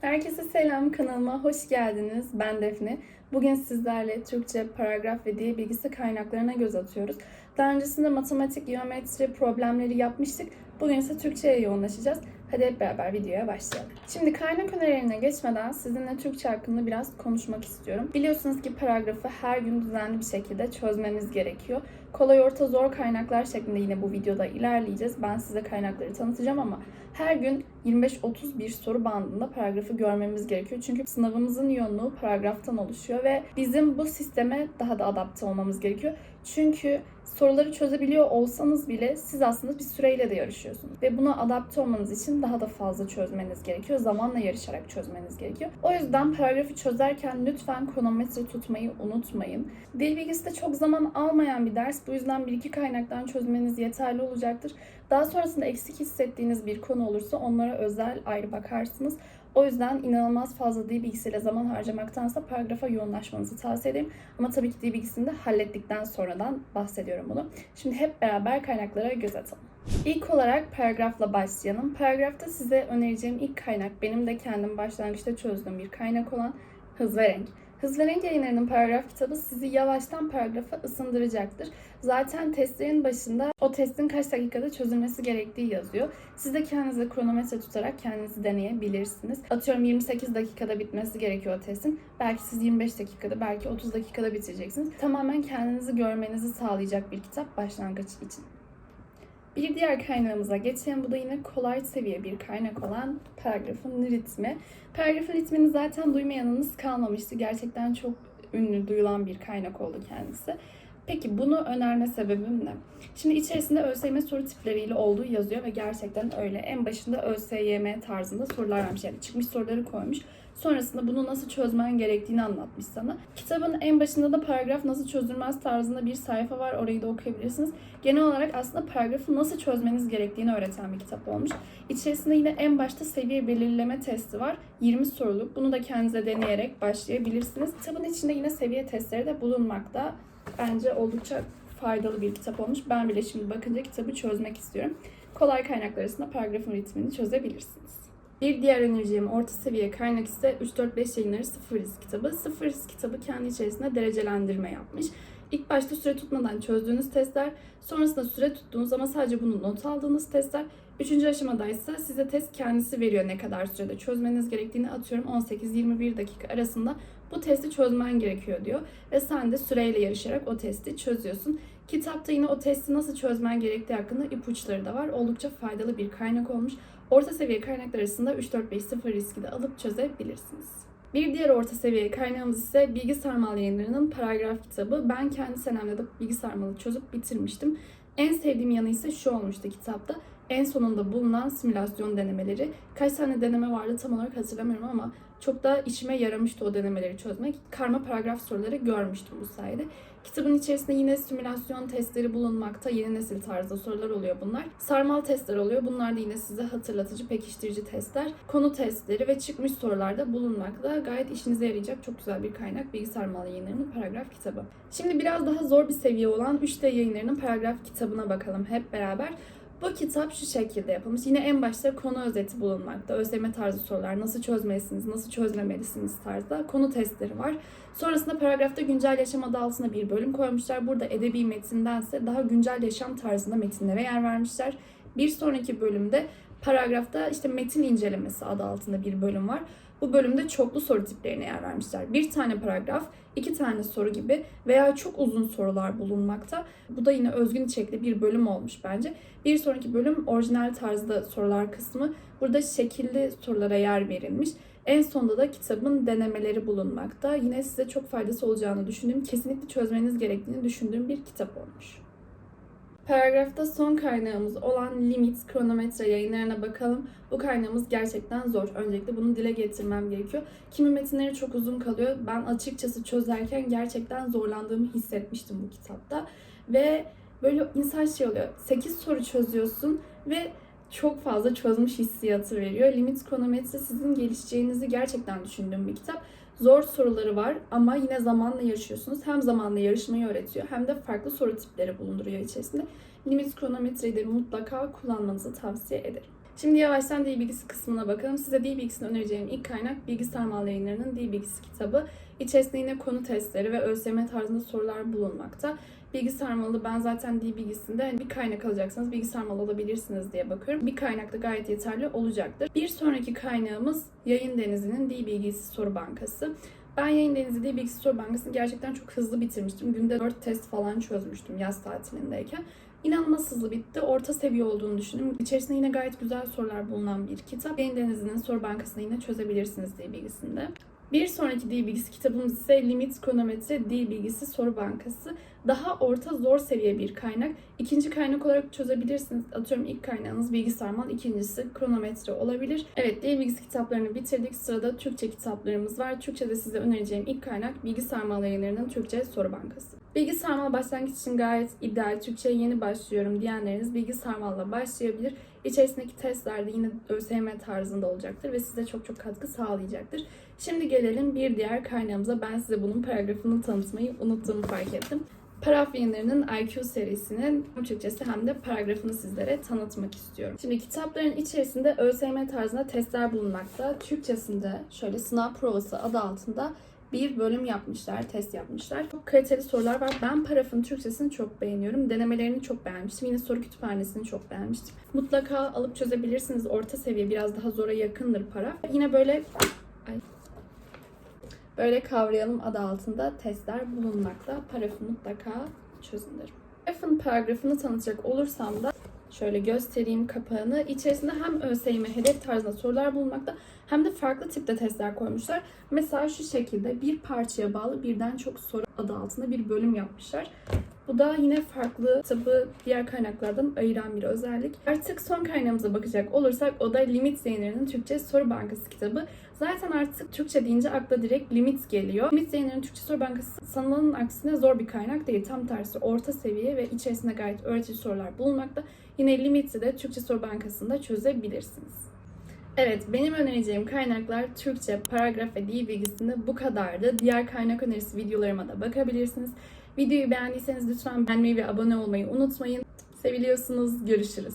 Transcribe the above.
Herkese selam kanalıma hoş geldiniz. Ben Defne. Bugün sizlerle Türkçe, paragraf ve dil bilgisi kaynaklarına göz atıyoruz. Daha öncesinde matematik, geometri problemleri yapmıştık. Bugün ise Türkçe'ye yoğunlaşacağız. Hadi hep beraber videoya başlayalım. Şimdi kaynak önerilerine geçmeden sizinle Türkçe hakkında biraz konuşmak istiyorum. Biliyorsunuz ki paragrafı her gün düzenli bir şekilde çözmeniz gerekiyor. Kolay orta zor kaynaklar şeklinde yine bu videoda ilerleyeceğiz. Ben size kaynakları tanıtacağım ama her gün 25-31 soru bandında paragrafı görmemiz gerekiyor. Çünkü sınavımızın yoğunluğu paragraftan oluşuyor ve bizim bu sisteme daha da adapte olmamız gerekiyor. Çünkü soruları çözebiliyor olsanız bile siz aslında bir süreyle de yarışıyorsunuz. Ve buna adapte olmanız için daha da fazla çözmeniz gerekiyor. Zamanla yarışarak çözmeniz gerekiyor. O yüzden paragrafı çözerken lütfen kronometre tutmayı unutmayın. Dil bilgisi de çok zaman almayan bir ders. Bu yüzden bir iki kaynaktan çözmeniz yeterli olacaktır. Daha sonrasında eksik hissettiğiniz bir konu olursa onlara özel ayrı bakarsınız. O yüzden inanılmaz fazla dil bilgisiyle zaman harcamaktansa paragrafa yoğunlaşmanızı tavsiye ederim. Ama tabii ki dil bilgisini de hallettikten sonradan bahsediyorum bunu. Şimdi hep beraber kaynaklara göz atalım. İlk olarak paragrafla başlayalım. Paragrafta size önereceğim ilk kaynak benim de kendim başlangıçta çözdüğüm bir kaynak olan Hız ve Renk. Hız ve Renk yayınlarının paragraf kitabı sizi yavaştan paragrafa ısındıracaktır. Zaten testlerin başında o testin kaç dakikada çözülmesi gerektiği yazıyor. Siz de kendinize kronometre tutarak kendinizi deneyebilirsiniz. Atıyorum 28 dakikada bitmesi gerekiyor testin. Belki siz 25 dakikada, belki 30 dakikada bitireceksiniz. Tamamen kendinizi görmenizi sağlayacak bir kitap başlangıç için. Bir diğer kaynağımıza geçelim. Bu da yine kolay seviye bir kaynak olan paragrafın ritmi. Paragrafın ritmini zaten duymayanınız kalmamıştı. Gerçekten çok ünlü, duyulan bir kaynak oldu kendisi. Peki bunu önerme sebebim ne? Şimdi içerisinde ÖSYM soru tipleriyle olduğu yazıyor ve gerçekten öyle. En başında ÖSYM tarzında sorular vermiş. Yani çıkmış soruları koymuş. Sonrasında bunu nasıl çözmen gerektiğini anlatmış sana. Kitabın en başında da paragraf nasıl çözülmez tarzında bir sayfa var. Orayı da okuyabilirsiniz. Genel olarak aslında paragrafı nasıl çözmeniz gerektiğini öğreten bir kitap olmuş. İçerisinde yine en başta seviye belirleme testi var. 20 soruluk. Bunu da kendinize deneyerek başlayabilirsiniz. Kitabın içinde yine seviye testleri de bulunmakta. Bence oldukça faydalı bir kitap olmuş. Ben bile şimdi bakınca kitabı çözmek istiyorum. Kolay kaynaklar arasında paragrafın ritmini çözebilirsiniz. Bir diğer önereceğim orta seviye kaynak ise 3-4-5 yayınları sıfır risk kitabı. Sıfır risk kitabı kendi içerisinde derecelendirme yapmış. İlk başta süre tutmadan çözdüğünüz testler, sonrasında süre tuttuğunuz ama sadece bunu not aldığınız testler, üçüncü aşamada ise size test kendisi veriyor ne kadar sürede çözmeniz gerektiğini atıyorum 18-21 dakika arasında bu testi çözmen gerekiyor diyor. Ve sen de süreyle yarışarak o testi çözüyorsun. Kitapta yine o testi nasıl çözmen gerektiği hakkında ipuçları da var. Oldukça faydalı bir kaynak olmuş. Orta seviye kaynaklar arasında 3-4-5-0 riski de alıp çözebilirsiniz. Bir diğer orta seviye kaynağımız ise Bilgi Sarmal yayınlarının paragraf kitabı. Ben kendi senemde de Bilgi Sarmal'ı çözüp bitirmiştim. En sevdiğim yanı ise şu olmuştu kitapta. En sonunda bulunan simülasyon denemeleri. Kaç tane deneme vardı tam olarak hatırlamıyorum ama çok da işime yaramıştı o denemeleri çözmek. Karma paragraf soruları görmüştüm bu sayede. Kitabın içerisinde yine simülasyon testleri bulunmakta. Yeni nesil tarzda sorular oluyor bunlar. Sarmal testler oluyor. Bunlar da yine size hatırlatıcı, pekiştirici testler. Konu testleri ve çıkmış sorularda bulunmakta. Gayet işinize yarayacak çok güzel bir kaynak. Bilgi Sarmal yayınlarının paragraf kitabı. Şimdi biraz daha zor bir seviye olan 3D yayınlarının paragraf kitabına bakalım hep beraber. Bu kitap şu şekilde yapılmış. Yine en başta konu özeti bulunmakta. Özleme tarzı sorular, nasıl çözmelisiniz, nasıl çözmemelisiniz tarzda konu testleri var. Sonrasında paragrafta güncel yaşam adı altında bir bölüm koymuşlar. Burada edebi metindense daha güncel yaşam tarzında metinlere yer vermişler. Bir sonraki bölümde paragrafta işte metin incelemesi adı altında bir bölüm var. Bu bölümde çoklu soru tiplerine yer vermişler. Bir tane paragraf, iki tane soru gibi veya çok uzun sorular bulunmakta. Bu da yine özgün içerikli bir bölüm olmuş bence. Bir sonraki bölüm orijinal tarzda sorular kısmı. Burada şekilli sorulara yer verilmiş. En sonunda da kitabın denemeleri bulunmakta. Yine size çok faydası olacağını düşündüğüm, kesinlikle çözmeniz gerektiğini düşündüğüm bir kitap olmuş. Paragrafta son kaynağımız olan limit kronometre yayınlarına bakalım. Bu kaynağımız gerçekten zor. Öncelikle bunu dile getirmem gerekiyor. Kimi metinleri çok uzun kalıyor. Ben açıkçası çözerken gerçekten zorlandığımı hissetmiştim bu kitapta. Ve böyle insan şey oluyor. 8 soru çözüyorsun ve çok fazla çözmüş hissiyatı veriyor. Limit kronometre sizin gelişeceğinizi gerçekten düşündüğüm bir kitap. Zor soruları var ama yine zamanla yarışıyorsunuz. Hem zamanla yarışmayı öğretiyor hem de farklı soru tipleri bulunduruyor içerisinde. Limit kronometreyi de mutlaka kullanmanızı tavsiye ederim. Şimdi yavaştan dil bilgisi kısmına bakalım. Size dil bilgisini önereceğim ilk kaynak Bilgi Sarmal Yayınları'nın Dil Bilgisi kitabı. İçerisinde yine konu testleri ve ÖSYM tarzında sorular bulunmakta. Bilgi sarmalı ben zaten dil bilgisinde hani bir kaynak alacaksanız bilgi sarmalı alabilirsiniz diye bakıyorum. Bir kaynak da gayet yeterli olacaktır. Bir sonraki kaynağımız Yayın Denizi'nin Dil Bilgisi Soru Bankası. Ben Yayın Denizi Dil Bilgisi Soru Bankası'nı gerçekten çok hızlı bitirmiştim. Günde 4 test falan çözmüştüm yaz tatilindeyken. İnanılmaz hızlı bitti. Orta seviye olduğunu düşündüm. İçerisinde yine gayet güzel sorular bulunan bir kitap. Yayın Denizi'nin soru bankasını yine çözebilirsiniz diye bilgisinde. Bir sonraki dil bilgisi kitabımız ise Limit Kronometre Dil Bilgisi Soru Bankası. Daha orta zor seviye bir kaynak. İkinci kaynak olarak çözebilirsiniz. Atıyorum ilk kaynağınız bilgi sarmal, ikincisi kronometre olabilir. Evet dil bilgisi kitaplarını bitirdik. Sırada Türkçe kitaplarımız var. Türkçe'de size önereceğim ilk kaynak Bilgi yayınlarının Türkçe Soru Bankası. Bilgi Sarmal başlangıç için gayet ideal. Türkçe'ye yeni başlıyorum diyenleriniz Bilgi Sarmal'la başlayabilir. İçerisindeki testler de yine ÖSYM tarzında olacaktır ve size çok çok katkı sağlayacaktır. Şimdi gelelim bir diğer kaynağımıza. Ben size bunun paragrafını tanıtmayı unuttuğumu fark ettim. Paraf yayınlarının IQ serisinin hem Türkçesi hem de paragrafını sizlere tanıtmak istiyorum. Şimdi kitapların içerisinde ÖSYM tarzında testler bulunmakta. Türkçesinde şöyle sınav provası adı altında bir bölüm yapmışlar, test yapmışlar. Çok kaliteli sorular var. Ben Paraf'ın Türkçesini çok beğeniyorum. Denemelerini çok beğenmiştim. Yine soru kütüphanesini çok beğenmiştim. Mutlaka alıp çözebilirsiniz. Orta seviye biraz daha zora yakındır Paraf. Yine böyle Ay. Böyle kavrayalım adı altında testler bulunmakta. Parafı mutlaka çözün derim. Parafın paragrafını tanıtacak olursam da şöyle göstereyim kapağını. İçerisinde hem ÖSYM hedef tarzında sorular bulunmakta hem de farklı tipte testler koymuşlar. Mesela şu şekilde bir parçaya bağlı birden çok soru adı altında bir bölüm yapmışlar. Bu da yine farklı kitabı diğer kaynaklardan ayıran bir özellik. Artık son kaynağımıza bakacak olursak o da Limit yayınlarının Türkçe Soru Bankası kitabı. Zaten artık Türkçe deyince akla direkt Limit geliyor. Limit yayınlarının Türkçe Soru Bankası sanılanın aksine zor bir kaynak değil. Tam tersi orta seviye ve içerisinde gayet öğretici sorular bulunmakta. Yine Limit'i de Türkçe Soru Bankası'nda çözebilirsiniz. Evet, benim önereceğim kaynaklar Türkçe, paragraf ve dil bilgisinde bu kadardı. Diğer kaynak önerisi videolarıma da bakabilirsiniz. Videoyu beğendiyseniz lütfen beğenmeyi ve abone olmayı unutmayın. Seviliyorsunuz. Görüşürüz.